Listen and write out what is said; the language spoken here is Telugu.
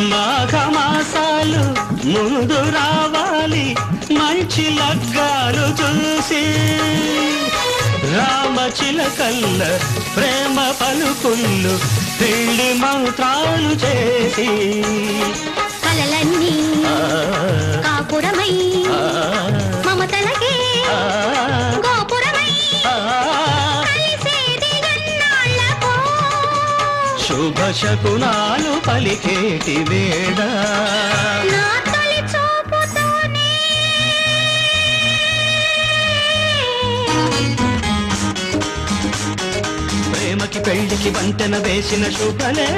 మాఘమాసాలు ముందు రావాలి మంచి లగ్గాలు చూసి. రామచిలకల్ల ప్రేమ పలుకుళ్ళు పెళ్ళి మంత్రాలు చేసి. కలలన్నీ కాపురమై మమతలకే శుభ శకునాలు పలికేటి వేళ ప్రేమకి పెళ్ళికి వంతెన వేసిన శుభలే